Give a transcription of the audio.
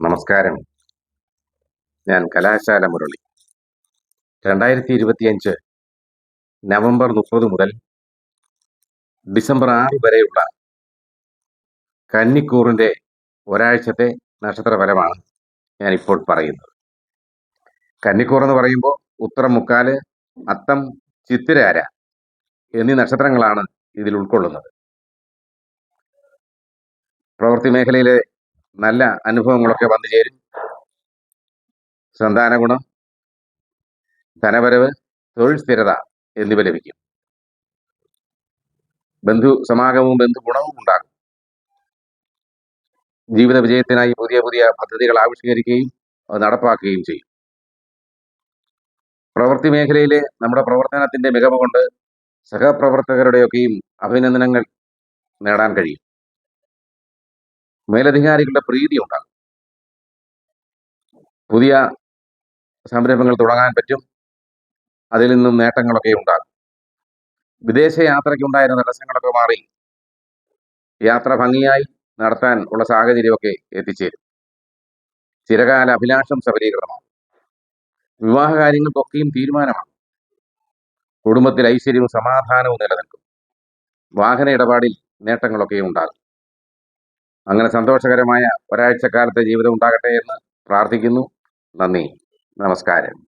നമസ്കാരം. ഞാൻ കലാശാല മുരളി. രണ്ടായിരത്തി ഇരുപത്തിയഞ്ച് നവംബർ മുപ്പത് മുതൽ ഡിസംബർ ആറ് വരെയുള്ള കന്നിക്കൂറിന്റെ ഒരാഴ്ചത്തെ നക്ഷത്രഫലമാണ് ഇപ്പോൾ പറയുന്നത്. കന്നിക്കൂർ എന്ന് പറയുമ്പോൾ ഉത്തരം മുക്കാൽ അത്തം ചിത്തിരാര എന്നീ നക്ഷത്രങ്ങളാണ് ഇതിൽ ഉൾക്കൊള്ളുന്നത്. പ്രവൃത്തി മേഖലയിലെ നല്ല അനുഭവങ്ങളൊക്കെ വന്നു ചേരും. സന്താന ഗുണം ധനവരവ് തൊഴിൽ സ്ഥിരത എന്നിവ ലഭിക്കും. ബന്ധു സമാഗമവും ബന്ധു ഗുണവും ഉണ്ടാകും. ജീവിത വിജയത്തിനായി പുതിയ പുതിയ പദ്ധതികൾ ആവിഷ്കരിക്കുകയും അത് നടപ്പാക്കുകയും ചെയ്യും. പ്രവൃത്തി മേഖലയിലെ നമ്മുടെ പ്രവർത്തനത്തിന്റെ മികവ് കൊണ്ട് സഹപ്രവർത്തകരുടെയൊക്കെയും അഭിനന്ദനങ്ങൾ നേടാൻ കഴിയും. മേലധികാരികളുടെ പ്രീതി ഉണ്ടാകും. പുതിയ സംരംഭങ്ങൾ തുടങ്ങാൻ പറ്റും. അതിൽ നിന്നും നേട്ടങ്ങളൊക്കെ ഉണ്ടാകും. വിദേശ യാത്രയ്ക്ക് ഉണ്ടായിരുന്ന തടസ്സങ്ങളൊക്കെ മാറി. യാത്ര ഭംഗിയായി നടത്താൻ ഉള്ള സാഹചര്യമൊക്കെ എത്തിച്ചേരും. ചിരകാല അഭിലാഷം സബലീകൃതമാണ് വിവാഹ കാര്യങ്ങൾക്കൊക്കെയും തീരുമാനമാണ് കുടുംബത്തിൽ ഐശ്വര്യവും സമാധാനവും നിലനിൽക്കും. വാഹന ഇടപാടിൽ നേട്ടങ്ങളൊക്കെ ഉണ്ടാകും. അങ്ങനെ സന്തോഷകരമായ ഒരാഴ്ചക്കാലത്തെ ജീവിതം ഉണ്ടാകട്ടെ എന്ന് പ്രാർത്ഥിക്കുന്നു. നന്ദി. നമസ്കാരം.